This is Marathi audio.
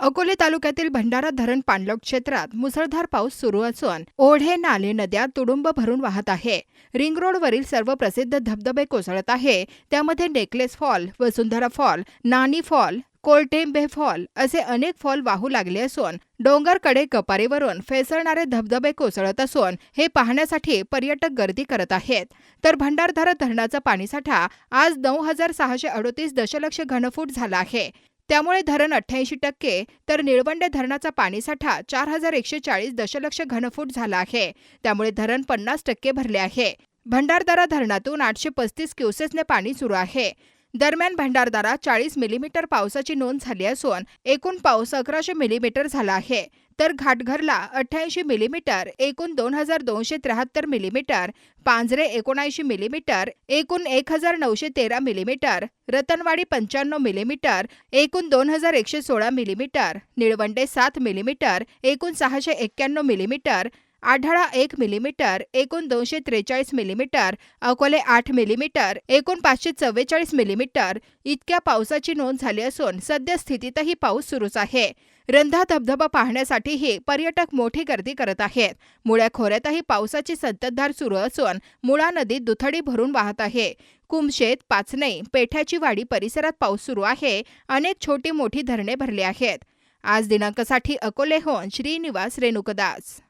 अकोले तालुक्यातील भंडारा धरण पाणलोट क्षेत्रात मुसळधार पाऊस सुरू असून ओढे नाले नद्या तुडुंब भरून वाहत आहे. रिंग रोडवरील सर्व प्रसिद्ध धबधबे कोसळत आहे. त्यामध्ये necklace fall Vasundhara fall Nani fall Koltembe fall असे अनेक फॉल वाहू लागले असून डोंगरकडे कपारीवरून फेसळणारे धबधबे कोसळत असून हे पाहण्यासाठी पर्यटक गर्दी करत आहेत. तर भंडारधारा धरणाचा पाणीसाठा आज नऊ हजार सहाशे अडोतीस दशलक्ष घनफूट झाला आहे. त्यामुळे धरण अठ्ठ्याऐंशी टक्के तर निळवंडे धरणाचा पाणीसाठा चार हजार एकशे चाळीस दशलक्ष घनफूट झाला आहे. त्यामुळे धरण पन्नास टक्के भरले आहे. भंडारदारा धरणातून आठशे पस्तीस क्युसेसने पाणी सुरू आहे. दरम्यान भंडारदारा चाळीस मिलीमीटर पावसाची नोंद झाली असून एकूण पाऊस अकराशे मिलीमीटर झाला आहे. तर घाटघरला अठ्ठ्याऐंशी मिलीमीटर एकूण दोन हजार दोनशे त्र्याहत्तर मिलीमीटर पांजरे एकोणऐंशी मिलीमीटर एकूण एक हजार नऊशे तेरा मिलीमीटर रतनवाडी पंच्याण्णव मिलीमीटर एकूण दोन हजार एकशे सोळा मिलीमीटर निळवंडे सात मिलीमीटर एकूण सहाशे एक्क्याण्णव मिलीमीटर आढळा एक मिलीमीटर एकूण दोनशे त्रेचाळीस मिलीमीटर अकोले आठ मिलीमीटर एकूण पाचशे चव्वेचाळीस मिलीमीटर. इतक्या पावसाची नोंद झाली असून सद्यस्थितीतही पाऊस सुरूच आहे. रंधा धबधबा पाहण्यासाठीही पर्यटक मोठी गर्दी करत आहेत. मुळ्या खोऱ्यातही पावसाची संततधार सुरू असून मुळा नदीत दुथडी भरून वाहत आहे. कुमशेत पाचनई पेठ्याची वाडी परिसरात पाऊस सुरू आहे. अनेक छोटी मोठी धरणे भरली आहेत. आज दिनांकसाठी अकोलेहून श्रीनिवास रेणुकदास.